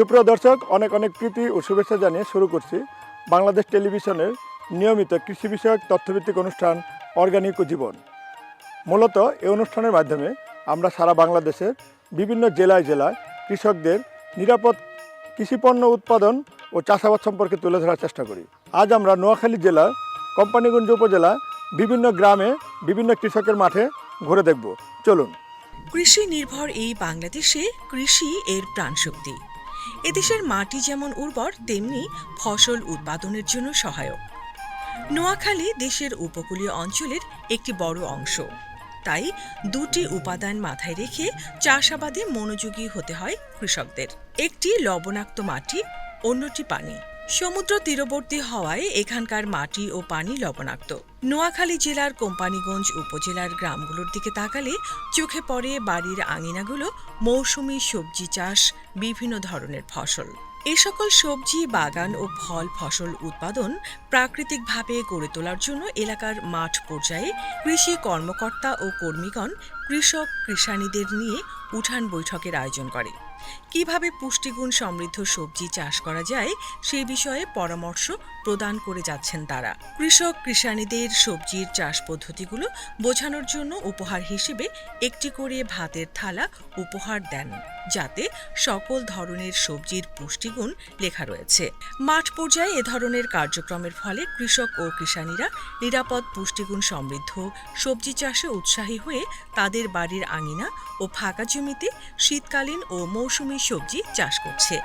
সুপ্রিয় দর্শক, অনেক অনেক প্রীতি ও শুভেচ্ছা জানিয়ে শুরু করছি বাংলাদেশ টেলিভিশনের নিয়মিত কৃষি বিষয়ক তথ্যভিত্তিক অনুষ্ঠান অর্গানিক জীবন। মূলত এই অনুষ্ঠানের মাধ্যমে আমরা সারা বাংলাদেশের বিভিন্ন জেলায় জেলায় কৃষকদের নিরাপদ কৃষিপণ্য উৎপাদন ও চাষাবাদ সম্পর্কে তুলে ধরার চেষ্টা করি। আজ আমরা নোয়াখালী জেলার কোম্পানিগঞ্জ উপজেলা বিভিন্ন গ্রামে বিভিন্ন কৃষকের মাঠে ঘুরে দেখব। চলুন। কৃষি নির্ভর এই বাংলাদেশে কৃষি এর প্রাণশক্তি। এদেশের মাটি যেমন উর্বর, তেমনি ফসল উৎপাদনের জন্য সহায়ক। নোয়াখালী দেশের উপকূলীয় অঞ্চলের একটি বড় অংশ। তাই দুটি উপাদান মাথায় রেখে চাষাবাদে মনোযোগী হতে হয় কৃষকদের। একটি লবণাক্ত মাটি, অন্যটি পানি। সমুদ্র তীরবর্তী হওয়ায় এখানকার মাটি ও পানি লবণাক্ত। নোয়াখালী জেলার কোম্পানিগঞ্জ উপজেলার গ্রামগুলোর দিকে তাকালে চোখে পড়ে বাড়ির আঙিনাগুলো মৌসুমি সবজি চাষ, বিভিন্ন ধরনের ফসল। এ সকল সবজি, বাগান ও ফল ফসল উৎপাদন প্রাকৃতিকভাবে গড়ে তোলার জন্য এলাকার মাঠ পর্যায়ে কৃষি কর্মকর্তা ও কর্মীগণ কৃষক কৃষানীদের নিয়ে উঠান বৈঠকের আয়োজন করে। কীভাবে পুষ্টিগুণ সমৃদ্ধ সবজি চাষ করা যায় সে বিষয়ে পরামর্শ প্রদান করে যাচ্ছেন তারা। কৃষক কৃষানীদের সবজির চাষ পদ্ধতিগুলো বোঝানোর জন্য উপহার হিসেবে একটি করে ভাতের থালা উপহার দেন, যাতে সকল ধরনের সবজির পুষ্টিগুণ লেখা রয়েছে। মাঠ পর্যায়ে এ ধরনের কার্যক্রমের ফলে কৃষক ও কৃষানীরা নিরাপদ পুষ্টিগুণ সমৃদ্ধ সবজি চাষে উৎসাহী হয়ে তাদের বাড়ির আঙিনা ও ফাঁকা জমিতে শীতকালীন ও মৌসুমী সবজি চাষ করছে।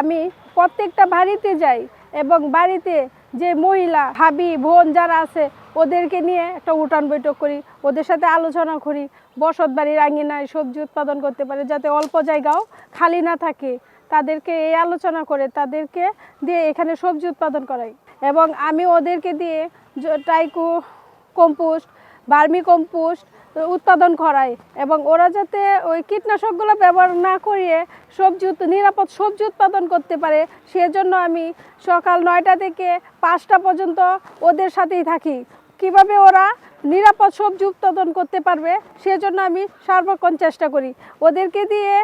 আমি প্রত্যেকটা বাড়িতে যাই এবং বাড়িতে যে মহিলা, ভাবি, বোন যারা আছে, ওদেরকে নিয়ে একটা উঠান বৈঠক করি, ওদের সাথে আলোচনা করি, বসত বাড়ির আঙিনায় সবজি উৎপাদন করতে পারে যাতে অল্প জায়গাও খালি না থাকে। তাদেরকে এই আলোচনা করে তাদেরকে দিয়ে এখানে সবজি উৎপাদন করাই এবং আমি ওদেরকে দিয়ে টাইকু কম্পোস্ট, বার্মি কম্পোস্ট উৎপাদন করাই এবং ওরা যাতে ওই কীটনাশকগুলো ব্যবহার না করিয়ে সবজি নিরাপদ সবজি উৎপাদন করতে পারে, সেজন্য আমি সকাল নয়টা থেকে পাঁচটা পর্যন্ত ওদের সাথেই থাকি। কীভাবে ওরা নিরাপদ সবজি উৎপাদন করতে পারবে, সেজন্য আমি সর্বক্ষণ চেষ্টা করি। ওদেরকে দিয়ে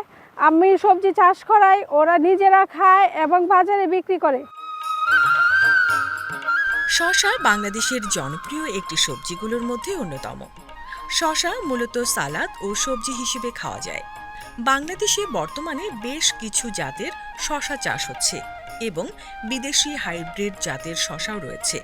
আমি সবজি চাষ করাই, ওরা নিজেরা খায় এবং বাজারে বিক্রি করে। শশা বাংলাদেশের জনপ্রিয় একটি সবজিগুলোর মধ্যে অন্যতম। শশা মূলত সালাদ ও সবজি হিসেবে খাওয়া যায়। বাংলাদেশে বর্তমানে বেশ কিছু জাতের শশা চাষ হচ্ছে এবং বিদেশি হাইব্রিড জাতের শশাও রয়েছে।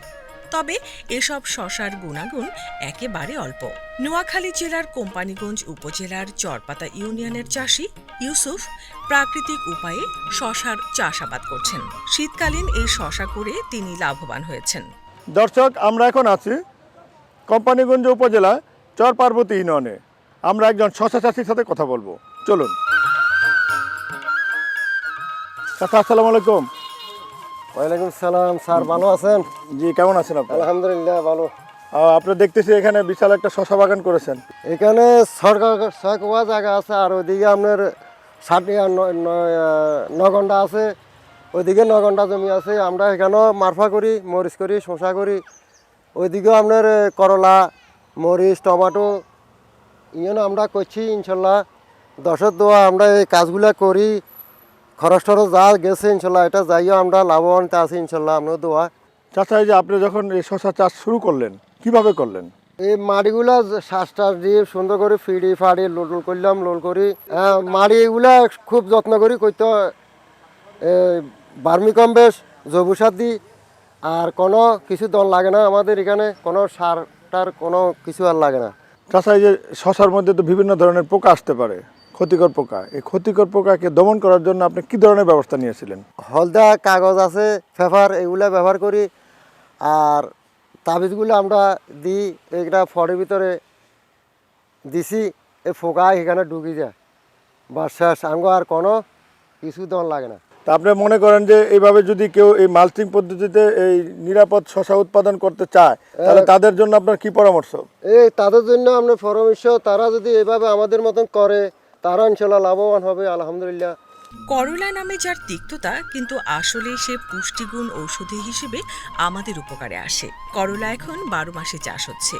তবে এসব শশার গুণাগুণ একেবারে অল্প। নোয়াখালী জেলার কোম্পানিগঞ্জ উপজেলার চরপাতা ইউনিয়নের চাষি ইউসুফ প্রাকৃতিক উপায়ে শশার চাষাবাদ করছেন। শীতকালীন এই শশা করে তিনি লাভবান হয়েছেন। দর্শক, আমরা এখন আছি কোম্পানিগঞ্জ উপজেলা চর পার্বতী ইউনিয়নে আমরা একজন শশা চাষির সাথে কথা বলব। চলুন। চাচা আসসালামু আলাইকুম। ওয়ালাইকুম সালাম স্যার ভালো আছেন? জি কেমন আছেন আপনি? আলহামদুলিল্লাহ ভালো। আপনি দেখতেছি এখানে বিশাল একটা শশা বাগান করেছেন। এখানে সরকার সরকার জায়গা আছে আর ওইদিকে আপনার ষাট ন ঘণ্টা আছে। ওইদিকে ন ঘণ্টা জমি আছে আমরা এখানেও মারফা করি মরিচ করি শশা করি। ওইদিকেও আপনার করলা মরিচ টমাটো ইয়েন আমরা করছি ইনশাল্লাহ। দশের দোয়া আমরা এই কাজগুলো করি। খরচ টরচ যা গেছে ইনশাল্লাহ এটা যাইও আমরা লাভবান আছি ইনশাল্লাহ আপনার দোয়া। এই যে আপনি যখন এই শশা চাষ শুরু করলেন কীভাবে করলেন? এই মাটিগুলা শ্বাস টাস দিয়ে সুন্দর করে ফিড়ি ফাড়ি লোল লোল করলাম লোল করি। আহ, মাটিগুলা খুব যত্ন করি করতে হয়। বার্মি কম্বেশ জৈব সার দিই আর কোনো কিছু দল লাগে না আমাদের এখানে কোনো সার টার কোনো কিছু আর লাগে না। এই যে শশার মধ্যে তো বিভিন্ন ধরনের পোকা আসতে পারে ক্ষতিকর পোকা। এই ক্ষতিকর পোকাকে দমন করার জন্য আপনি কি ধরনের ব্যবস্থা নিয়েছিলেন? হলদা কাগজ আছে পেপার এগুলা ব্যবহার করি। আর তাবিজগুলো আমরা দিই এইটা ফলের ভিতরে দিছি এই ফোকা এখানে ঢুকি যায়। বাসাস আঙ্গ আর কোনো কিছু দল লাগে না। তা আপনি মনে করেন যে এইভাবে যদি কেউ এই মালচিং পদ্ধতিতে এই নিরাপদ শশা উৎপাদন করতে চায় তাহলে তাদের জন্য আপনার কি পরামর্শ? এই তাদের জন্য আপনার পরামর্শ তারা যদি এভাবে আমাদের মতন করে তারা ইনশাল্লাহ লাভবান হবে আলহামদুলিল্লাহ। করলা নামে যার তিক্ততা কিন্তু আসলে সে পুষ্টিগুণ ঔষধি হিসেবে আমাদের উপকারে আসে। করলা এখন বারো মাসে চাষ হচ্ছে।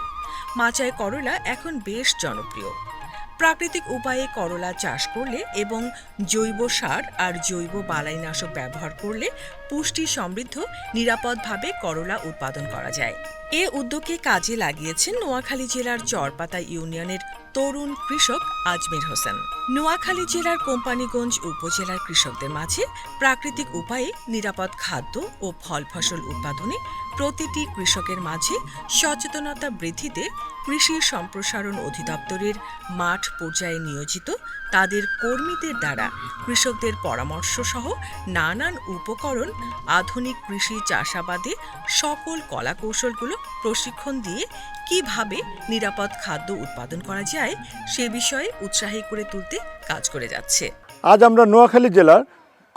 মাচায় করলা এখন বেশ জনপ্রিয়। প্রাকৃতিক উপায়ে করলা চাষ করলে এবং জৈব সার আর জৈব বালাইনাশক ব্যবহার করলে পুষ্টি সমৃদ্ধ, নিরাপদভাবে করলা উৎপাদন করা যায়। এ উদ্যোগকে কাজে লাগিয়েছেন নোয়াখালী জেলার চরপাতা ইউনিয়নের তরুণ কৃষক আজমির হোসেন। নোয়াখালী জেলার কোম্পানিগঞ্জ উপজেলার কৃষকদের মাঝে প্রাকৃতিক উপায়ে নিরাপদ খাদ্য ও ফল ফসল উৎপাদনে প্রতিটি কৃষকের মাঝে সচেতনতা বৃদ্ধিতে কৃষি সম্প্রসারণ অধিদপ্তরের মাঠ পর্যায়ে নিয়োজিত তাদের কর্মীদের দ্বারা কৃষকদের পরামর্শ সহ নানান উপকরণ, আধুনিক কৃষি চাষাবাদে সকল কলাকৌশলগুলো প্রশিক্ষণ দিয়ে কীভাবে নিরাপদ খাদ্য উৎপাদন করা যায় সে বিষয়ে উৎসাহী করে তুলতে কাজ করে যাচ্ছে। আজ আমরা নোয়াখালী জেলার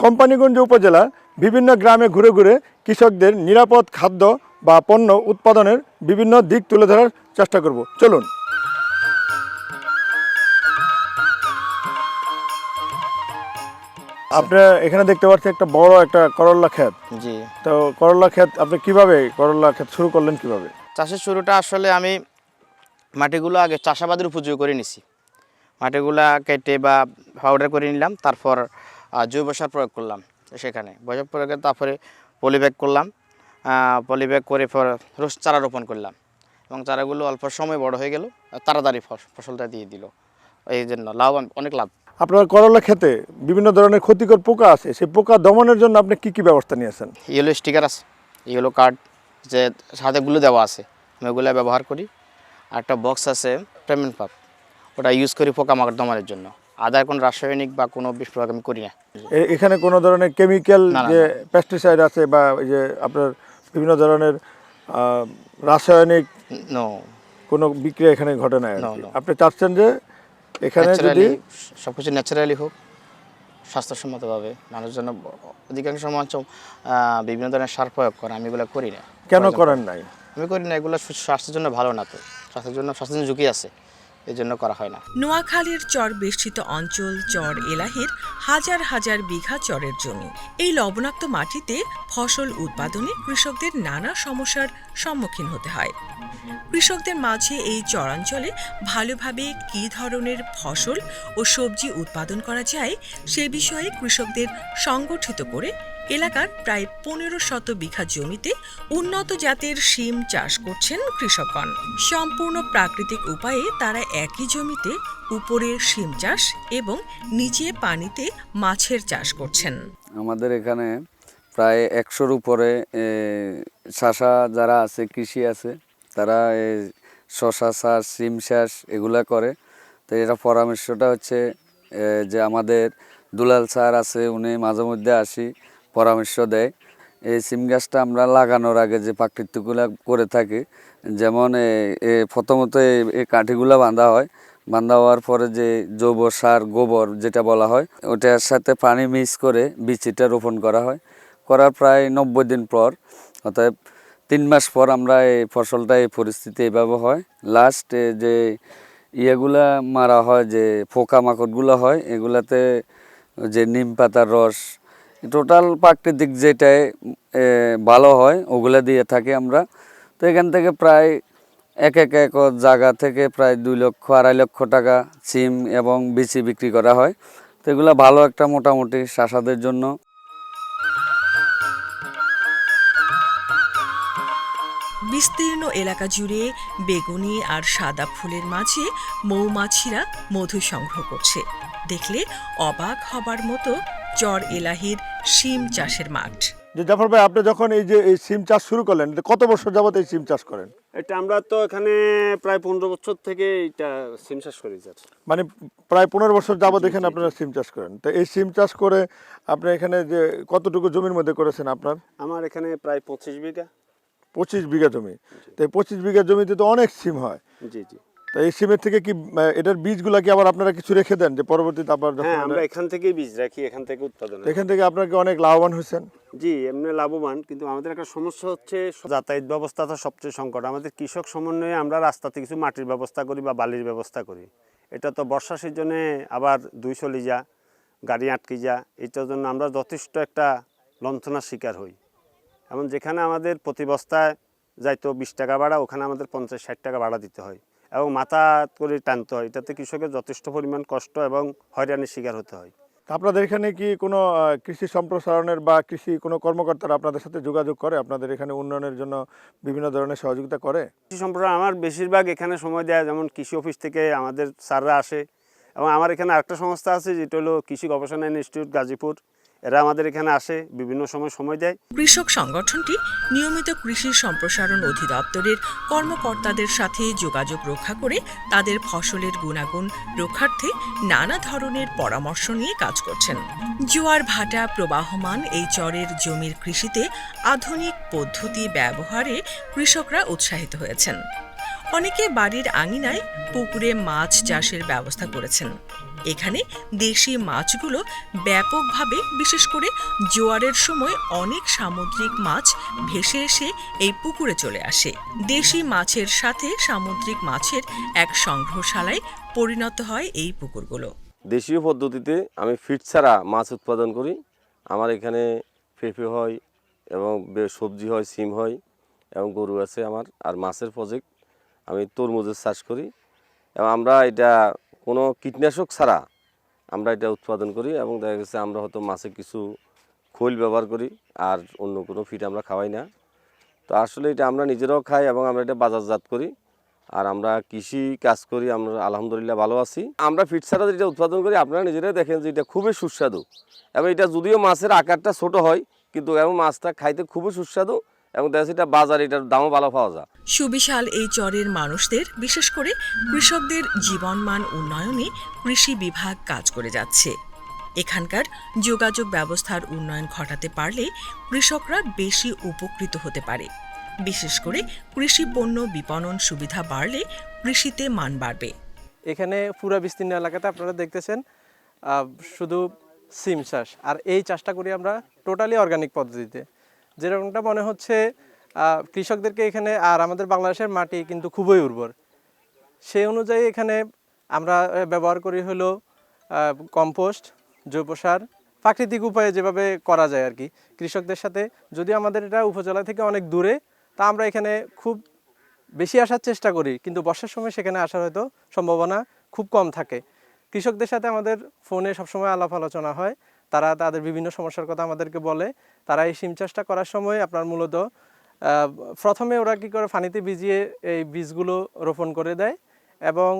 কোম্পানিগঞ্জ উপজেলার বিভিন্ন গ্রামে ঘুরে ঘুরে কৃষকদের নিরাপদ খাদ্য বা পণ্য উৎপাদনের বিভিন্ন দিক তুলে ধরার চেষ্টা করব। চলুন। আপনার এখানে দেখতে পাচ্ছি একটা বড় একটা করল্লা ক্ষেত। জি। তো করল্লা ক্ষেত আপনি কীভাবে করল্লা ক্ষেত শুরু করলেন কীভাবে? চাষের শুরুটা আসলে আমি মাটিগুলো আগে চাষাবাদের উপযোগী করে নিছি। মাটিগুলা কেটে বা পাউডার করে নিলাম তারপর জৈব সার প্রয়োগ করলাম সেখানে। বৈশাখ প্রয়োগে তারপরে পলিব্যাগ করলাম পলিব্যাগ করে পর রোজ চারা রোপণ করলাম এবং চারাগুলো অল্প সময় বড় হয়ে গেল তাড়াতাড়ি ফস- ফসলটা দিয়ে দিল। এই জন্য লাভ অনেক লাভ। আপনার করল্লা ক্ষেতে বিভিন্ন ধরনের ক্ষতিকর পোকা আছে সেই পোকা দমনের জন্য আপনি কি কি ব্যবস্থা নিয়েছেন? ইয়েলো স্টিকার আছে ইয়েলো কার্ড যে সাথেগুলো দেওয়া আছে আমি ওগুলো ব্যবহার করি। আর একটা বক্স আছে পেমেন্ট পাপ ওটা ইউজ করি পোকামাকড় দমানোর জন্য। আদার কোনো রাসায়নিক বা কোনো বিষ প্রয়োগ আমি করি না। এখানে কোনো ধরনের কেমিক্যাল যে পেস্টিসাইড আছে বা যে আপনার বিভিন্ন ধরনের রাসায়নিক কোনো বিক্রিয়া এখানে ঘটে না. আপনি চাচ্ছেন যে এখানে যদি ন্যাচারালি সব কিছু ন্যাচারালি হোক স্বাস্থ্যসম্মতভাবে। মানুষ জন্য অধিকাংশ আহ, বিভিন্ন ধরনের সার প্রয়োগ করে আমি এগুলো করি না। কেন করেন নাই? আমি করি না এগুলো স্বাস্থ্যের জন্য ভালো না তো। স্বাস্থ্যের জন্য স্বাস্থ্যের ঝুঁকি আছে। এই জন্য করা হয় না। নোয়াখালীর চর বেষ্টিত অঞ্চল, চর এলাহির হাজার হাজার বিঘা চরের জমি। এই লবণাক্ত মাটিতে ফসল উৎপাদনে কৃষকদের নানা সমস্যার সম্মুখীন হতে হয়। কৃষকদের মাঝে এই চরাঞ্চলে ভালোভাবে কী ধরনের ফসল ও সবজি উৎপাদন করা যায়, সে বিষয়ে কৃষকদের সংগঠিত করে এলাকার প্রায় পনেরো শত বিঘা জমিতে উন্নত জাতের শিম চাষ করছেন কৃষকগণ। সম্পূর্ণ প্রাকৃতিক উপায়ে তারা একই জমিতে উপরে শিম চাষ এবং নিচে পানিতে মাছের চাষ করছেন। আমাদের এখানে প্রায় একশোর উপরে শাসা যারা আছে, কৃষি আছে, তারা শশা চাষ সিম চাষ এগুলা করে। তো এটা পরামর্শটা হচ্ছে যে আমাদের দুলাল স্যার আছে, উনি মাঝে মধ্যে আসি। পরামর্শ দেয়। এই সিম গাছটা আমরা লাগানোর আগে যে প্রাকৃতিকগুলা করে থাকি যেমন এ, প্রথমত এই কাঠিগুলা বাঁধা হয়। বান্ধা হওয়ার পরে যে জৈব সার গোবর যেটা বলা হয় ওটার সাথে পানি মিক্স করে বীজটা রোপণ করা হয়। করার প্রায় নব্বই দিন পর অতএব তিন মাস পর আমরা এই ফসলটা এই পরিস্থিতি এইভাবে হয়। লাস্ট যে ইয়েগুলা মারা হয় যে পোকামাকড়গুলো হয় এগুলাতে যে নিম পাতার রস টোটাল প্রাকৃতিক যেটাই এ, ভালো হয় ওগুলা দিয়ে থাকি আমরা। তো এখান থেকে প্রায় এক এক একর জায়গা থেকে প্রায় দুই লক্ষ আড়াই লক্ষ টাকা সিম এবং বিচি বিক্রি করা হয়। তো এগুলো ভালো একটা মোটামুটি শাসাদের জন্য। বিস্তীর্ণ এলাকা জুড়ে বেগুনি আর সাদা ফুলের মাঝে মৌমাছিরা মধু সংগ্রহ করছে। দেখলে অবাক হবার মতো চর এলাহির শিম চাষের মাঠ। যে জাফর ভাই আপনি যখন এই যে এই সিম চাষ শুরু করলেন কত বছর যাবত এই সিম চাষ করেন? এটা আমরা তো এখানে প্রায় পনেরো বছর থেকে এটা সিম চাষ করি স্যার। মানে প্রায় পনেরো বছর যাবত এখানে আপনারা সিম চাষ করেন। তো এই সিম চাষ করে আপনি এখানে যে কতটুকু জমির মধ্যে করেছেন আপনার? আমার এখানে প্রায় পঁচিশ বিঘা। পঁচিশ বিঘা জমি। তো এই পঁচিশ বিঘা জমিতে তো অনেক সিম হয়। জি জি। তো এই সিমের থেকে কি এটার বীজগুলা কি আবার আপনারা কিছু রেখে দেন যে পরবর্তীতে আবার যখন হ্যাঁ আমরা এখান থেকেই বীজ রাখি এখান থেকে উৎপাদন হয়। এখান থেকে আপনার কি অনেক লাভবান হয়েছেন? জি এমনি লাভবান কিন্তু আমাদের একটা সমস্যা হচ্ছে যাতায়াত ব্যবস্থা তো সবচেয়ে সংকট। আমাদের কৃষক সমন্বয়ে আমরা রাস্তাতে কিছু মাটির ব্যবস্থা করি বা বালির ব্যবস্থা করি। এটা তো বর্ষা সিজনে আবার দুই চলি যা গাড়ি আটকে যা এটার জন্য আমরা যথেষ্ট একটা লঞ্চনার শিকার হই। এমন যেখানে আমাদের প্রতি বস্তায় যাইতো বিশ টাকা ভাড়া ওখানে আমাদের পঞ্চাশ ষাট টাকা ভাড়া দিতে হয়। এবং মাথা করে টানতে হয়। এটাতে কৃষকের যথেষ্ট পরিমাণ কষ্ট এবং হয়রানির শিকার হতে হয়। তা আপনাদের এখানে কি কোনো কৃষি সম্প্রসারণের বা কৃষি কোনো কর্মকর্তারা আপনাদের সাথে যোগাযোগ করে? আপনাদের এখানে উন্নয়নের জন্য বিভিন্ন ধরনের সহযোগিতা করে? কৃষি সম্প্রদায় আমার বেশিরভাগ এখানে সময় দেয় যেমন কৃষি অফিস থেকে আমাদের স্যাররা আসে। এবং আমার এখানে আরেকটা সংস্থা আছে যেটা হলো কৃষি গবেষণা ইনস্টিটিউট গাজীপুর। এরা আমাদের এখানে আসে, বিভিন্ন সময় সময় দেয়। কৃষক সংগঠনটি নিয়মিত কৃষি সম্প্রসারণ অধিদপ্তরের কর্মকর্তাদের সাথে যোগাযোগ রক্ষা করে তাদের ফসলের গুণাগুণ রক্ষার্থে নানা ধরনের পরামর্শ নিয়ে কাজ করছেন। জোয়ার ভাটা প্রবাহমান এই চরের জমির কৃষিতে আধুনিক পদ্ধতি ব্যবহারে কৃষকরা উৎসাহিত হয়েছেন। অনেকে বাড়ির আঙিনায় পুকুরে মাছ চাষের ব্যবস্থা করেছেন। এখানে দেশি মাছগুলো ব্যাপকভাবে, বিশেষ করে জোয়ারের সময় অনেক সামুদ্রিক মাছ ভেসে এসে এই পুকুরে চলে আসে। দেশি মাছের সাথে সামুদ্রিক মাছের এক সংগ্রহশালায় পরিণত হয় এই পুকুরগুলো। দেশীয় পদ্ধতিতে আমি ফিট ছাড়া মাছ উৎপাদন করি। আমার এখানে পেঁপে হয় এবং সবজি হয়, সিম হয় এবং গরু আছে আমার। আর মাছের প্রজেক্ট আমি তরমুজের চাষ করি এবং আমরা এটা কোনো কীটনাশক ছাড়া আমরা এটা উৎপাদন করি এবং দেখা গেছে আমরা হয়তো মাছে কিছু খৈল ব্যবহার করি আর অন্য কোনো ফিট আমরা খাওয়াই না। তো আসলে এটা আমরা নিজেরাও খাই এবং আমরা এটা বাজারজাত করি আর আমরা কৃষি কাজ করি, আমরা আলহামদুলিল্লাহ ভালো আছি। আমরা ফিট ছাড়া যেটা উৎপাদন করি, আপনারা নিজেরাই দেখেন যে এটা খুবই সুস্বাদু। এবং এটা যদিও মাছের আকারটা ছোট হয়, কিন্তু এবং মাছটা খাইতে খুবই সুস্বাদু এবং দেখা যাচ্ছে এটা বাজারে এটার দামও ভালো পাওয়া যায়। সুবিশাল এই চরের মানুষদের বিশেষ করে কৃষকদের জীবনমান উন্নয়নে কৃষি বিভাগ কাজ করে যাচ্ছে। এখানকার যোগাযোগ ব্যবস্থার উন্নয়ন ঘটাতে পারলে কৃষকরা বেশি উপকৃত হতে পারে। বিশেষ করে কৃষি পণ্য বিপণন সুবিধা বাড়লে কৃষিতে মান বাড়বে। এখানে পুরো বিস্তীর্ণ এলাকাতে আপনারা দেখতেছেন শুধু সিম চাষ। আর এই চাষটা করি আমরা টোটালি অর্গানিক পদ্ধতিতে। যেরকমটা মনে হচ্ছে কৃষকদেরকে এখানে আর আমাদের বাংলাদেশের মাটি কিন্তু খুবই উর্বর। সেই অনুযায়ী এখানে আমরা ব্যবহার করি হলো কম্পোস্ট, জৈব সার, প্রাকৃতিক উপায়ে যেভাবে করা যায় আর কি কৃষকদের সাথে। যদি আমাদের এটা উপজেলা থেকে অনেক দূরে, তা আমরা এখানে খুব বেশি আসার চেষ্টা করি, কিন্তু বর্ষার সময় সেখানে আসার হয়তো সম্ভাবনা খুব কম থাকে। কৃষকদের সাথে আমাদের ফোনে সবসময় আলাপ আলোচনা হয়। তারা তাদের বিভিন্ন সমস্যার কথা আমাদেরকে বলে। তারা এই সিম চাষটা করার সময় আপনার মূলত প্রথমে ওরা কী করে পানিতে ভিজিয়ে এই বীজগুলো রোপণ করে দেয় এবং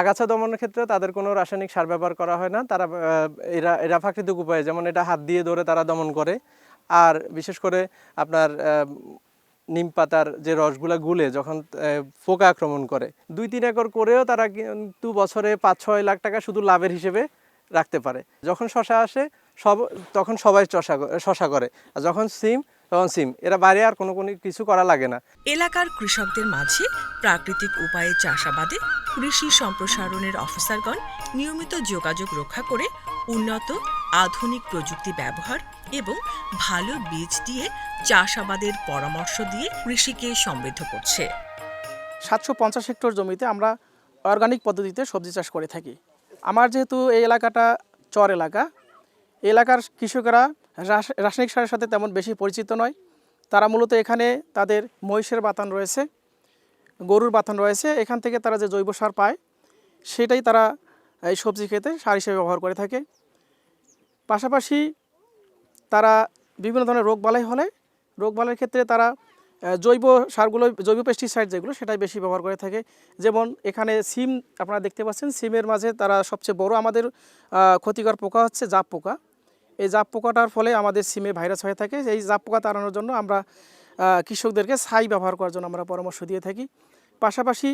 আগাছা দমনের ক্ষেত্রে তাদের কোনো রাসায়নিক সার ব্যবহার করা হয় না। তারা এরা এরা প্রাকৃতিক উপায়ে যেমন এটা হাত দিয়ে ধরে তারা দমন করে। আর বিশেষ করে আপনার নিম পাতার যে রসগুলা গুলে যখন পোকা আক্রমণ করে। দুই, তিন একর করেও তারা কিন্তু বছরে পাঁচ, ছয় লাখ টাকা শুধু লাভের হিসেবে রাখতে পারে। যখন শশা আসে সব তখন সবাই চষা শশা করে। আর যখন সিম তখন সিম। এরা বাইরে আর কোনো কোনো কিছু করা লাগে না। এলাকার কৃষকদের মাঝে প্রাকৃতিক উপায়ে চাষাবাদে কৃষি সম্প্রসারণের অফিসারগণ নিয়মিত যোগাযোগ রক্ষা করে উন্নত আধুনিক প্রযুক্তি ব্যবহার এবং ভালো বীজ দিয়ে চাষাবাদের পরামর্শ দিয়ে কৃষিকে সমৃদ্ধ করছে। সাতশো পঞ্চাশ হেক্টর জমিতে আমরা অর্গানিক পদ্ধতিতে সবজি চাষ করে থাকি। আমার যেহেতু এই এলাকাটা চর এলাকা এলাকার কৃষকেরা রাস- রাসায়নিক সারের সাথে তেমন বেশি পরিচিত নয়। তারা মূলত এখানে তাদের মহিষের বাতান রয়েছে, গরুর বাতান রয়েছে, এখান থেকে তারা যে জৈব সার পায়, সেটাই তারা এই সবজি খেতে সার হিসেবে ব্যবহার করে থাকে। পাশাপাশি তারা বিভিন্ন ধরনের রোগ বালাই হলে রোগ বালাইয়ের ক্ষেত্রে তারা জৈব সারগুলো, জৈব পেস্টিসাইড যেগুলো, সেটাই বেশি ব্যবহার করে থাকে। যেমন এখানে সিম, আপনারা দেখতে পাচ্ছেন, সিমের মাঝে তারা সবচেয়ে বড় আমাদের ক্ষতিকর পোকা হচ্ছে জাপ পোকা। এই জাপ পোকাটার ফলে আমাদের সিমে ভাইরাস হয়ে থাকে। এই জাপ পোকা তাড়ানোর জন্য আমরা কৃষকদেরকে ছাই ব্যবহার করার জন্য আমরা পরামর্শ দিয়ে থাকি। পাশাপাশি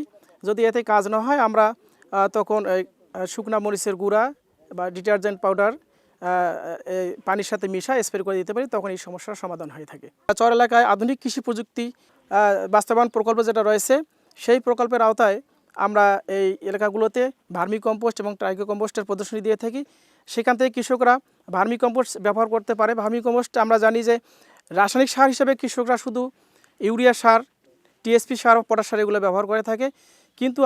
যদি এতে কাজ না হয়, আমরা তখন শুকনা মরিচের গুঁড়া বা ডিটারজেন্ট পাউডার পানির সাথে মিশা স্প্রে করে দিতে পারি, তখন এই সমস্যার সমাধান হয়ে থাকে। চর এলাকায় আধুনিক কৃষি প্রযুক্তি বাস্তবায়ন প্রকল্প যেটা রয়েছে, সেই প্রকল্পের আওতায় আমরা এই এলাকাগুলোতে ভার্মি কম্পোস্ট এবং ট্রাইকো কম্পোস্টের প্রদর্শনী দিয়ে থাকি। সেখান থেকে কৃষকরা ভার্মি কম্পোস্ট ব্যবহার করতে পারে। ভার্মি কম্পোস্ট আমরা জানি যে রাসায়নিক সার হিসেবে কৃষকরা শুধু ইউরিয়া সার, টিএসপি সার পটাশ সার এগুলো ব্যবহার করে থাকে। কিন্তু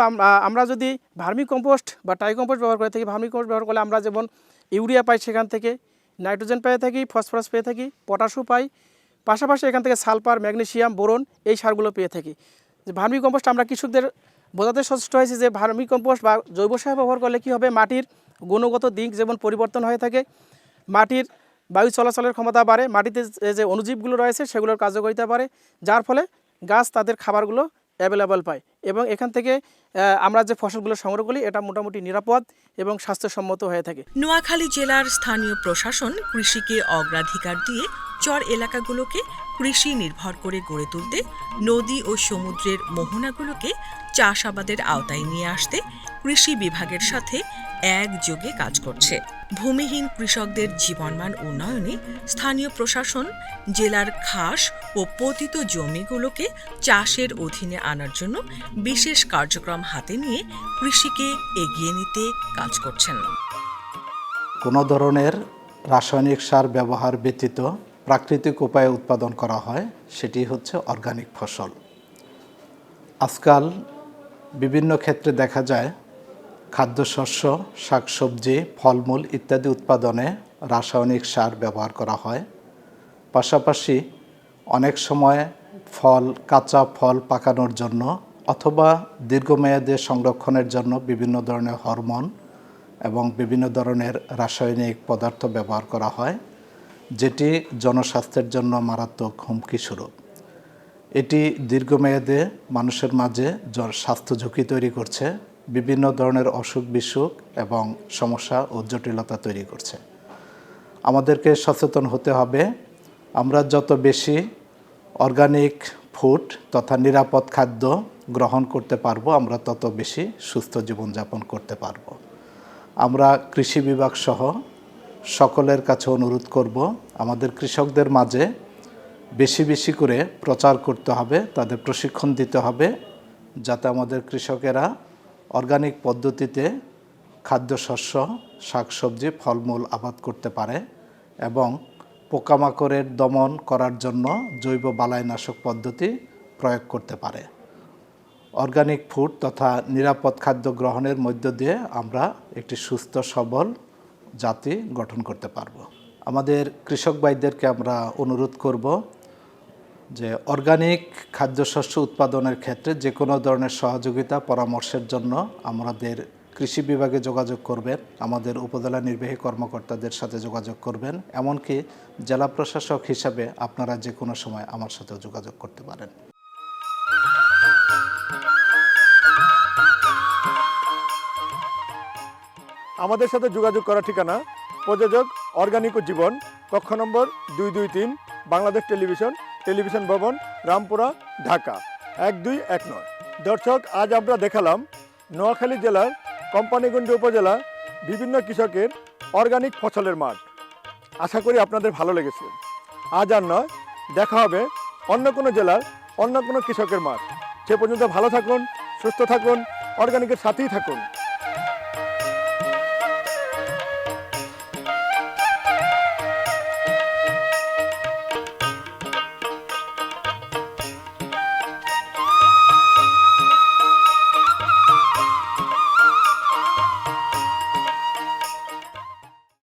আমরা যদি ভার্মি কম্পোস্ট বা টাই কম্পোস্ট ব্যবহার করে থাকি, ভার্মি কম্পোস্ট ব্যবহার করলে আমরা যেমন ইউরিয়া পাই সেখান থেকে, নাইট্রোজেন পেয়ে থাকি, ফসফরাস পেয়ে থাকি পটাশও পাই, পাশাপাশি এখান থেকে সালফার, ম্যাগনেসিয়াম, বোরন এই সারগুলো পেয়ে থাকি। যে ভার্মি কম্পোস্ট আমরা কৃষকদের বোঝাতে সচেষ্ট হয়েছি যে ভার্মি কম্পোস্ট বা জৈব সার ব্যবহার করলে কী হবে? মাটির গুণগত দিক যেমন পরিবর্তন হয়ে থাকে, মাটির বায়ু চলাচলের ক্ষমতা বাড়ে, মাটিতে যে অণুজীবগুলো রয়েছে সেগুলোর কার্যকারিতা বাড়ে, যার ফলে গাছ তাদের খাবারগুলো অ্যাভেলেবল পায়। এবং এখান থেকে আমরা যে ফসলগুলো সংগ্রহ করি, এটা মোটামুটি নিরাপদ এবং স্বাস্থ্যসম্মত হয়ে থাকে। নোয়াখালী জেলার স্থানীয় প্রশাসন কৃষিকে অগ্রাধিকার দিয়ে চর এলাকাগুলোকে কৃষি নির্ভর করে গড়ে তুলতে, নদী ও সমুদ্রের মোহনাগুলোকে চাষাবাদের আওতায় নিয়ে আসতে কৃষি বিভাগের সাথে একযোগে কাজ করছে। ভূমিহীন কৃষকদের জীবনমান উন্নয়নে স্থানীয় প্রশাসন, জেলার খাস ও পতিত জমিগুলোকে চাষের অধীনে আনার জন্য বিশেষ কার্যক্রম হাতে নিয়ে কৃষিকে এগিয়ে নিতে কাজ করছেন। কোনো ধরনের রাসায়নিক সার ব্যবহার ব্যতীত প্রাকৃতিক উপায়ে উৎপাদন করা হয়, সেটি হচ্ছে অর্গানিক ফসল। আজকাল বিভিন্ন ক্ষেত্রে দেখা যায় খাদ্যশস্য, শাকসবজি, ফলমূল ইত্যাদি উৎপাদনে রাসায়নিক সার ব্যবহার করা হয়। পাশাপাশি অনেক সময় ফল, কাঁচা ফল পাকানোর জন্য অথবা দীর্ঘমেয়াদে সংরক্ষণের জন্য বিভিন্ন ধরনের হরমোন এবং বিভিন্ন ধরনের রাসায়নিক পদার্থ ব্যবহার করা হয়, যেটি জনস্বাস্থ্যের জন্য মারাত্মক হুমকি স্বরূপ। এটি দীর্ঘমেয়াদে মানুষের মাঝে স্বাস্থ্য ঝুঁকি তৈরি করছে। বিভিন্ন ধরনের অসুখ বিসুখ এবং সমস্যা ও জটিলতা তৈরি করছে। আমাদেরকে সচেতন হতে হবে। আমরা যত বেশি অর্গানিক ফুড তথা নিরাপদ খাদ্য গ্রহণ করতে পারব, আমরা তত বেশি সুস্থ জীবনযাপন করতে পারব। আমরা কৃষি বিভাগ সহ সকলের কাছে অনুরোধ করব, আমাদের কৃষকদের মাঝে বেশি বেশি করে প্রচার করতে হবে, তাদের প্রশিক্ষণ দিতে হবে, যাতে আমাদের কৃষকেরা অর্গানিক পদ্ধতিতে খাদ্যশস্য, শাকসবজি, ফলমূল আবাদ করতে পারে এবং পোকামাকড়ের দমন করার জন্য জৈব বালাইনাশক পদ্ধতি প্রয়োগ করতে পারে। অর্গানিক ফুড তথা নিরাপদ খাদ্য গ্রহণের মধ্য দিয়ে আমরা একটি সুস্থ, সবল জাতি গঠন করতে পারব। আমাদের কৃষক ভাইদেরকে আমরা অনুরোধ করব যে অর্গানিক খাদ্যশস্য উৎপাদনের ক্ষেত্রে যে কোনো ধরনের সহযোগিতা, পরামর্শের জন্য আমাদের কৃষি বিভাগে যোগাযোগ করবেন, আমাদের উপজেলা নির্বাহী কর্মকর্তাদের সাথে যোগাযোগ করবেন, এমনকি জেলা প্রশাসক হিসাবে আপনারা যে কোনো সময় আমার সাথেও যোগাযোগ করতে পারেন। আমাদের সাথে যোগাযোগ করার ঠিকানা প্রযোজক অর্গানিক জীবন কক্ষ নম্বর দুই দুই তিন, বাংলাদেশ টেলিভিশন টেলিভিশন ভবন, রামপুরা, ঢাকা। এক দুই এক নয়। দর্শক, আজ আমরা দেখালাম নোয়াখালী জেলার কোম্পানিগঞ্জ উপজেলা বিভিন্ন কৃষকের অর্গানিক ফসলের মাঠ। আশা করি আপনাদের ভালো লেগেছে। আজ আর নয়, দেখা হবে অন্য কোনো জেলার অন্য কোনো কৃষকের মাঠ। সে পর্যন্ত ভালো থাকুন, সুস্থ থাকুন অর্গানিকের সাথেই থাকুন।